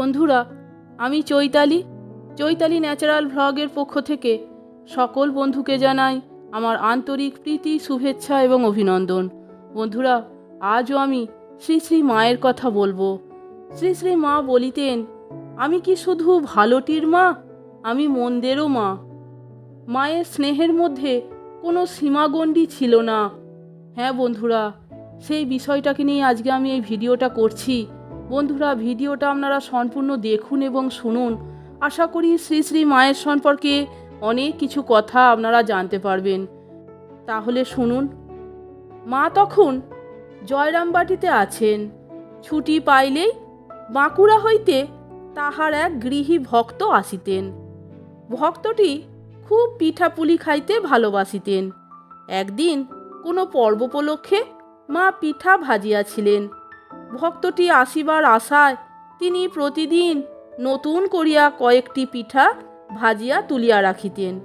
বন্ধুরা, আমি চৈতালি। চৈতালি ন্যাচারাল ভ্লগের পক্ষ থেকে সকল বন্ধুকে জানাই আমার আন্তরিক প্রীতি, শুভেচ্ছা এবং অভিনন্দন। বন্ধুরা, আজও আমি শ্রী শ্রী মায়ের কথা বলব। শ্রী শ্রী মা বলিতেন, আমি কি শুধু ভালোটির মা? আমি মন্দেরও মা। মায়ের স্নেহের মধ্যে কোনো সীমাগণ্ডি ছিল না। হ্যাঁ বন্ধুরা, সেই বিষয়টাকে নিয়ে আজকে আমি এই ভিডিওটা করছি। বন্ধুরা, ভিডিওটা আপনারা সম্পূর্ণ দেখুন এবং শুনুন। আশা করি শ্রী শ্রী মায়ের সম্পর্কে অনেক কিছু কথা আপনারা জানতে পারবেন। তাহলে শুনুন। মা তখন জয়রামবাটিতে আছেন। ছুটি পাইলেই বাঁকুড়া হইতে তাহার এক গৃহী ভক্ত আসিতেন। ভক্তটি খুব পিঠাপুলি খাইতে ভালোবাসিতেন। একদিন কোনো পর্ব উপলক্ষে মা পিঠা ভাজিয়াছিলেন। ভক্তটি আসিবার আশায় তিনি প্রতিদিন নতুন করিয়া কয়েকটি পিঠা ভাজিয়া তুলিয়া রাখিতেন।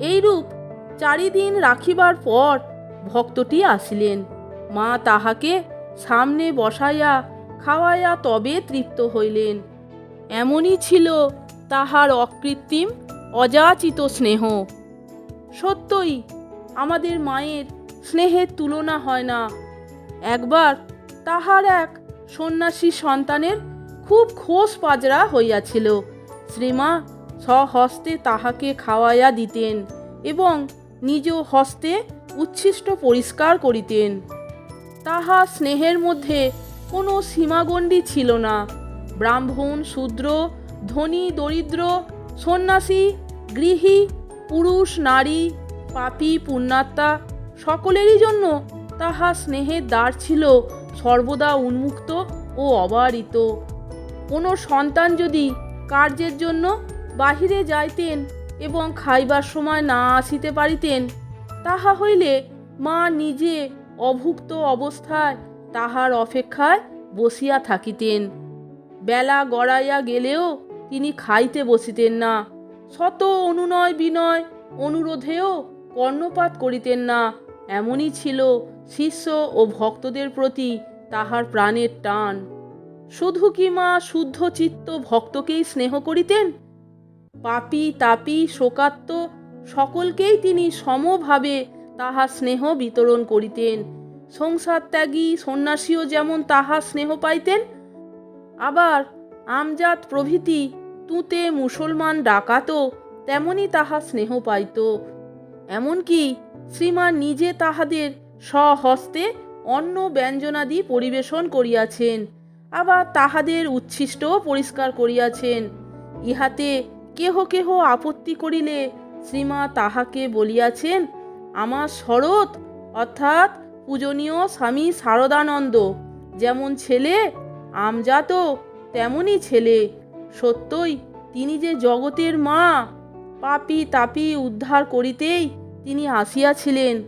এইরূপ চারিদিন রাখিবার পর ভক্তটি আসিলেন। মা তাহাকে সামনে বসাইয়া খাওয়াইয়া তবে তৃপ্ত হইলেন। এমনই ছিল তাহার অকৃত্রিম, অযাচিত স্নেহ। সত্যই আমাদের মায়ের স্নেহের তুলনা হয় না। একবার তাহার এক সন্ন্যাসী সন্তানের খুব খোস পাজরা হইয়াছিল। শ্রীমা স্বহস্তে তাহাকে খাওয়াইয়া দিতেন এবং নিজ হস্তে উচ্ছিষ্ট পরিষ্কার করিতেন। তাহা স্নেহের মধ্যে কোনো সীমাগণ্ডি ছিল না। ব্রাহ্মণ, শূদ্র, ধনী, দরিদ্র, সন্ন্যাসী, গৃহী, পুরুষ, নারী, পাপি, পুণ্যাত্মা সকলেরই জন্য তাহা স্নেহের দ্বার ছিল সর্বদা উন্মুক্ত ও অবারিত। কোনো সন্তান যদি কার্যের জন্য বাহিরে যাইতেন এবং খাইবার সময় না আসিতে পারিতেন, তাহা হইলে মা নিজে অভুক্ত অবস্থায় তাহার অপেক্ষায় বসিয়া থাকিতেন। বেলা গড়াইয়া গেলেও তিনি খাইতে বসিতেন না। শত অনুনয় বিনয় অনুরোধেও কর্ণপাত করিতেন না। এমনই ছিল শিষ্য ও ভক্তদের প্রতি তাহার প্রাণের টান। শুধু কি মা শুদ্ধ চিত্ত ভক্তকেই স্নেহ করিতেন? পাপী তাপি শোকাত্ম সকলকেই তিনি সমভাবে তাহা স্নেহ বিতরণ করিতেন। সংসার ত্যাগী সন্ন্যাসীও যেমন তাহা স্নেহ পাইতেন। আবার আমজাদ প্রভৃতি তুতে মুসলমান ডাকাতও তেমনি তাহা স্নেহ পাইত। এমনকি শ্রীমান নিজে তাহাদের স্বহস্তে অন্ন ব্যঞ্জনাদি পরিবেশন করিয়াছেন, আবার তাহাদের উচ্ছিষ্ট পরিষ্কার করিয়াছেন। ইহাতে কেহ কেহ আপত্তি করিলে শ্রীমা তাহাকে বলিয়াছেন, আমার শরৎ, অর্থাৎ পূজনীয় স্বামী শারদানন্দ, যেমন ছেলে, আমজাত তেমনই ছেলে। সত্যই তিনি যে জগতের মা, পাপি তাপি উদ্ধার করিতেই তিনি আসিয়াছিলেন।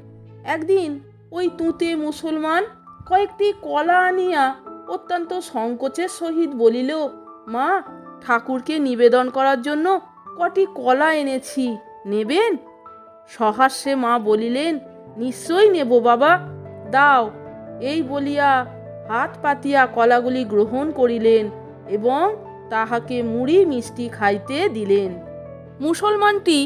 একদিন ওই তুঁতে মুসলমান কয়েকটি কলা আনিয়া অত্যন্ত সংকোচের সহিত বলিল, মা, ঠাকুরকে নিবেদন করার জন্য কটি কলা এনেছি, নেবেন? সহাস্যে মা বলিলেন, নিশ্চয়ই নেব বাবা, দাও। এই বলিয়া হাত পাতিয়া কলাগুলি গ্রহণ করিলেন এবং তাহাকে মুড়ি মিষ্টি খাইতে দিলেন। মুসলমানটি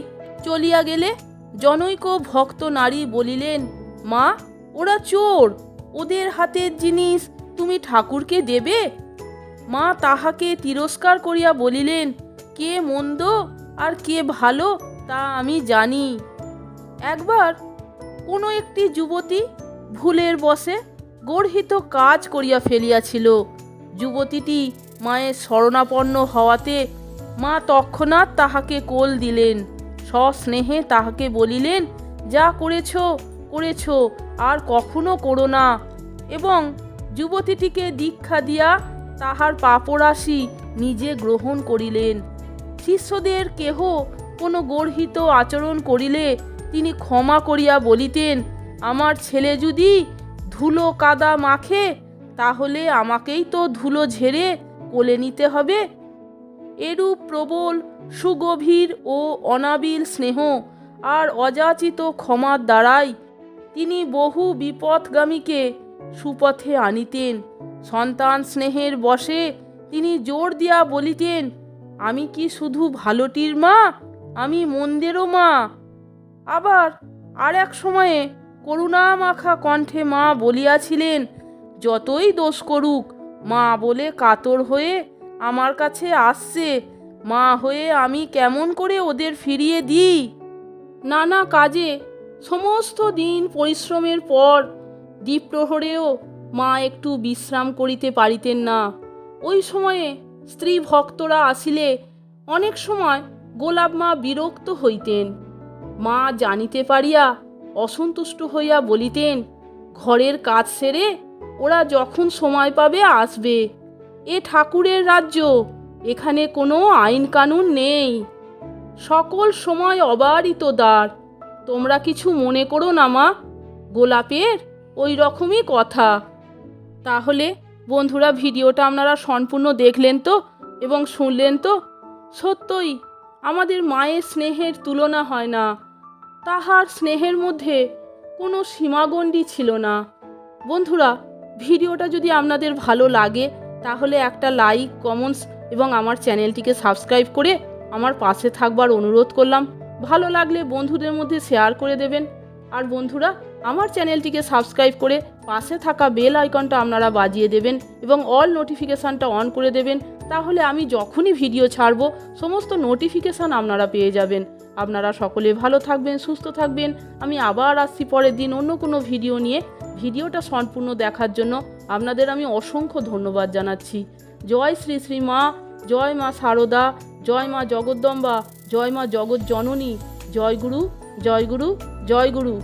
চলিয়া গেলে জনৈক ভক্ত নারী বলিলেন, মা ওরা চোর। ওদের হাতের জিনিস তুমি ঠাকুরকে দেবে? মা তাহাকে তিরস্কার করিয়া বলিলেন, কে মন্দ আর কে ভালো তা আমি জানি। একবার কোনো একটি যুবতী ভুলের বসে গর্হিত কাজ করিয়া ফেলিয়াছিল। যুবতীটি মায়ের শরণাপন্ন হওয়াতে মা তৎক্ষণাৎ তাহাকে কোল দিলেন। সস্নেহে তাহাকে বলিলেন, যা করেছ করেছ আর কখনো করো না। এবং যুবতীটিকে দীক্ষা দিয়া তাহার পাপরাশি নিজে গ্রহণ করিলেন। শিষ্যদের কেহ কোনো গর্হিত আচরণ করিলে তিনি ক্ষমা করিয়া বলিতেন, আমার ছেলে যদি ধুলো কাদা মাখে, তাহলে আমাকেই তো ধুলো ঝেড়ে কোলে নিতে হবে। এরূপ প্রবল, সুগভীর ও অনাবিল স্নেহ আর অযাচিত ক্ষমার দ্বারাই তিনি বহু বিপথগামীকে সুপথে আনিতেন। সন্তান স্নেহের বশে তিনি জোর দিয়া বলিতেন, আমি কি শুধু ভালোটির মা? আমি মন্দেরও মা। আবার আর এক সময়ে করুণা মাখা কণ্ঠে মা বলিয়াছিলেন, যতই দোষ করুক, মা বলে কাতর হয়ে আমার কাছে আসছে। মা হয়ে আমি কেমন করে ওদের ফিরিয়ে দিই? নানা কাজে সমস্ত দিন পরিশ্রমের পর দ্বীপ্রহরেও মা একটু বিশ্রাম করিতে পারিতেন না। ওই সময়ে স্ত্রী ভক্তরা আসিলে অনেক সময় গোলাপ মা বিরক্ত হইতেন। মা জানিতে পারিয়া অসন্তুষ্ট হইয়া বলিতেন, ঘরের কাজ সেরে ওরা যখন সময় পাবে আসবে। এ ঠাকুরের রাজ্য, এখানে কোনো আইন কানুন নেই। সকল সময় অবারিত দ্বার। তোমরা কিছু মনে করো না, মা। গোলাপের ওই রকমই কথা। তাহলে বন্ধুরা, ভিডিওটা আপনারা সম্পূর্ণ দেখলেন তো এবং শুনলেন তো? সত্যই, আমাদের মায়ের স্নেহের তুলনা হয় না। তাহার স্নেহের মধ্যে কোনো সীমাগণ্ডি ছিল না। বন্ধুরা, ভিডিওটা যদি আপনাদের ভালো লাগে, তাহলে একটা লাইক, কমেন্টস এবং আমার চ্যানেলটিকে সাবস্ক্রাইব করে আমার পাশে থাকবার অনুরোধ করলাম। ভালো লাগলে বন্ধুদের মধ্যে শেয়ার করে দেবেন। আর বন্ধুরা, আমার চ্যানেলটিকে সাবস্ক্রাইব করে পাশে থাকা বেল আইকনটা আপনারা বাজিয়ে দেবেন এবং অল নোটিফিকেশানটা অন করে দেবেন। তাহলে আমি যখনই ভিডিও ছাড়ব, সমস্ত নোটিফিকেশান আপনারা পেয়ে যাবেন। আপনারা সকলে ভালো থাকবেন, সুস্থ থাকবেন। আমি আবার আসছি পরের দিন অন্য কোনো ভিডিও নিয়ে। ভিডিওটা সম্পূর্ণ দেখার জন্য আপনাদের আমি অসংখ্য ধন্যবাদ জানাচ্ছি। জয় শ্রী শ্রী মা, জয় মা সারদা, জয় মা জগদ্দম্বা। জয় মা জগৎ জননী জয় গুরু জয় গুরু জয় গুরু।